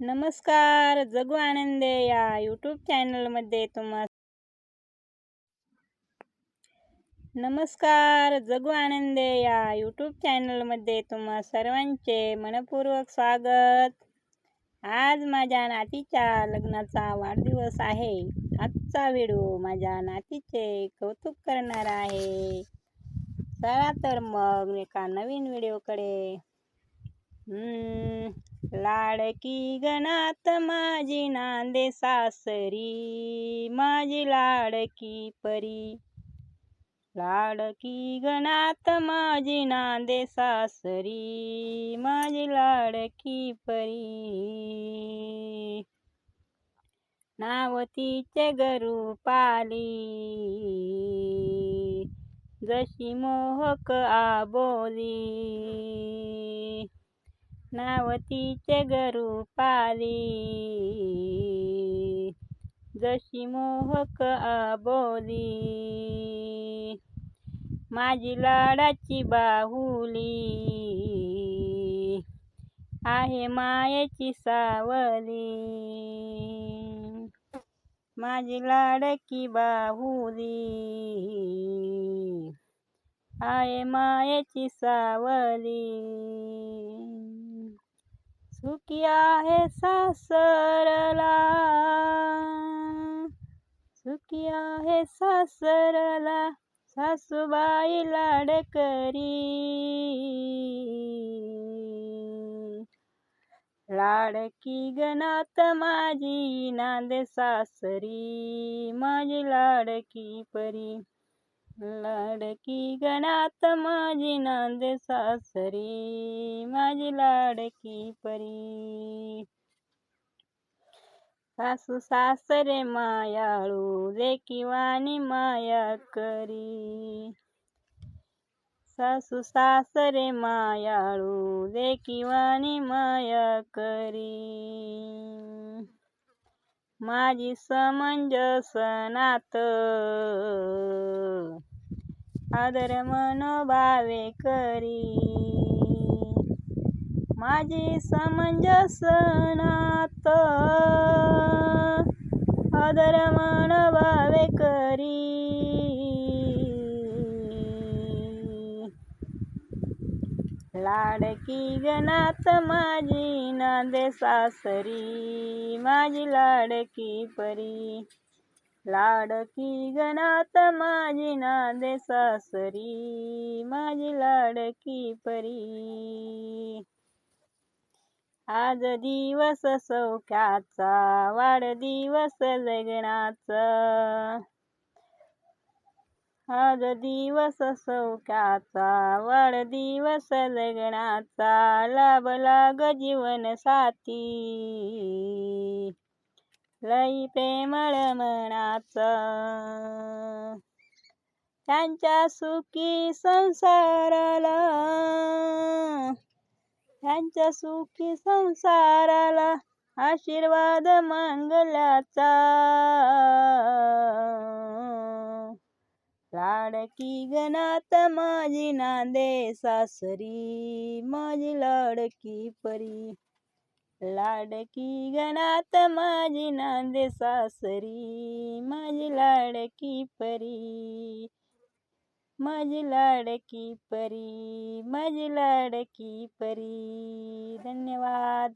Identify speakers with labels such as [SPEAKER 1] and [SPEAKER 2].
[SPEAKER 1] नमस्कार जगू आनंदे या यूट्यूब चॅनलमध्ये तुम्हा नमस्कार जगू आनंदे या यूट्यूब चॅनलमध्ये तुम्हा सर्वांचे मनपूर्वक स्वागत. आज माझ्या नातीच्या लग्नाचा वाढदिवस आहे. आजचा व्हिडिओ माझ्या नातीचे कौतुक करणार आहे. चला तर मग एका नवीन व्हिडिओकडे. लाडकी गणात माझी नांदे सासरी माझी लाडकी परी. लाडकी गणात माझी नांदे सासरी माझी लाडकी परी. नावतीचे गरू पाली जशी मोहक आबोली. नावतीचे गरू पाली. जशी मोहक आबोली. माझी लाडाची बाहुली. आहे मायेची सावली. माझी लाडकी बाहुली. आहे मायेची सावली. सुखी आहे सासरला। सुखी आहे सासरला सासूबाई लाडकरी लाडकी गणात माझी नांद सासरी माझी लाडकी परी। लाडकी गणात माझी नांद सासरी माझी लाडकी परी. सासू सासरे मायाळू किवानी माया करी. सासू सासरे मायाळू किवानी माया करी. माझी समंजसनात आदर मनोभावे करी. माझी समंजसनात आदर मनोभावे करी. लाडकी गणात माझी नांदे सासरी माझी लाडकी परी. लाडकी गणात माझी नांदे सासरी माझी लाडकी परी. आज दिवस सौख्याचा वाढदिवस लग्नाचा. आज दिवस सौख्याचा वाढदिवस लग्नाचा लाभ लाग जीवन साथी लई प्रेमळ मनाचा. त्यांच्या सुखी संसाराला त्यांच्या सुखी संसाराला आशीर्वाद मंगलाचा. लाडकी गणात माझी नांदे सासरी माझी लाडकी परी. लाडकी गणात माझी नांदे सासरी माझी लाडकी परी माझी लाडकी परी माझी लाडकी परी. धन्यवाद.